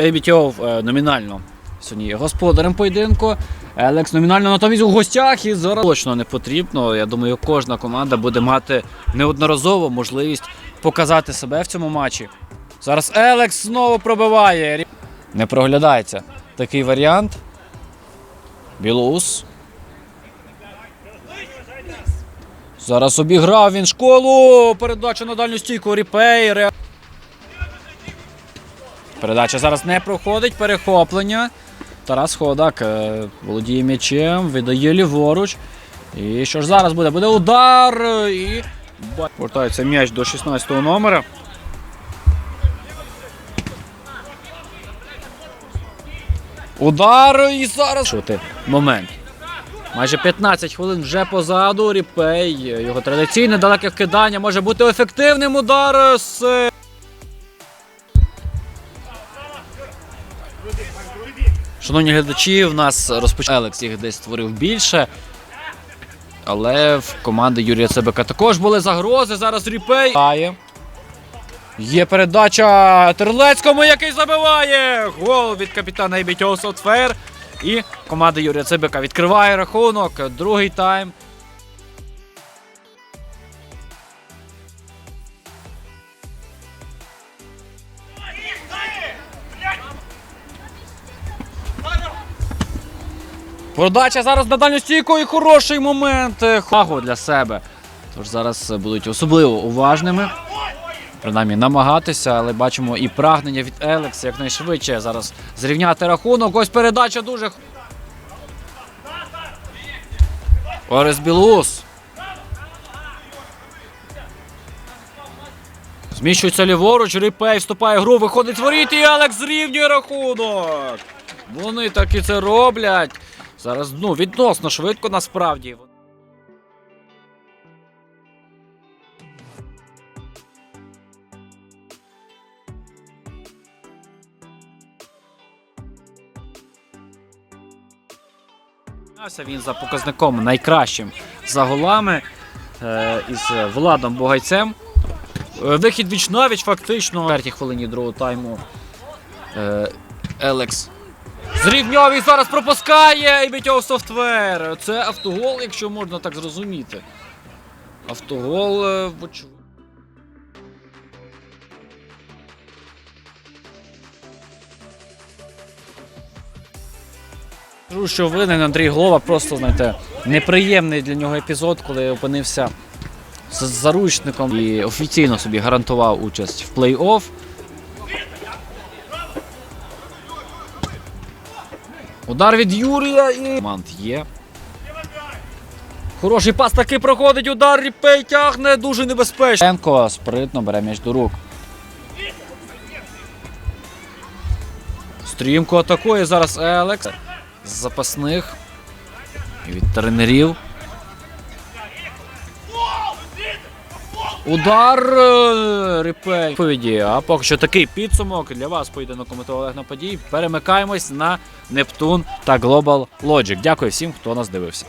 Ейбітьов е, номінально сьогодні є господарем поєдинку. Елекс номінально натомість у гостях і зараз точно не потрібно. Я думаю, кожна команда буде мати неодноразово можливість показати себе в цьому матчі. Зараз Елекс знову пробиває. Не проглядається такий варіант. Білоус. Зараз обіграв він школу. Передача на дальню стійку. Ріпей. Ре- Передача зараз не проходить. Перехоплення. Тарас Ходак е, володіє м'ячем, видає ліворуч. І що ж зараз буде? Буде удар. е, І повертається м'яч до 16-го номера. Удар і зараз. Чути момент. Майже 15 хвилин вже позаду. Ріпей. Його традиційне далеке вкидання може бути ефективним удар з. Шановні глядачі, в нас розпоч... Елекс їх десь створив більше. Але в команди Юрія Цебека також були загрози. Зараз Ріпей. Є передача Терлецькому, який забиває. Гол від капітана Ібітьов Сотфер. І команда Юрія Цибика відкриває рахунок. Другий тайм. Подача зараз на дальню стійку і хороший момент. е, Хагу для себе. Тож зараз е, будуть особливо уважними. Принаймні намагатися, але бачимо і прагнення від Елекса якнайшвидше зараз зрівняти рахунок. Ось передача дуже. Орес Білус. Зміщується ліворуч, Ріпей вступає в гру, виходить воріт і Алекс зрівнює рахунок. Вони так і це роблять. Зараз ну, відносно швидко насправді. Він за показником найкращим за голами е, із Владом Богайцем. Е, Вихід віч навіч фактично. В хвилині другого тайму е, Елекс зрівняв і зараз пропускає Ібітьов Софтвер. Це автогол, якщо можна так зрозуміти. Автогол, е, вочевидь. Скажу, що винен Андрій Глова просто, знаєте, неприємний для нього епізод, коли опинився з заручником і офіційно собі гарантував участь в плей-офф. Удар від Юрія і. Команд є. Хороший пас таки проходить. Удар Ріпей тягне дуже небезпечно. Енко спритно бере м'яч до рук. Стрімко атакує зараз Елекс з запасних і від тренерів. Удар е. Відповіді. А поки що такий підсумок для вас поєдинок коментував Олег Нападій. Перемикаємось на Нептун та Global Logic. Дякую всім, хто нас дивився.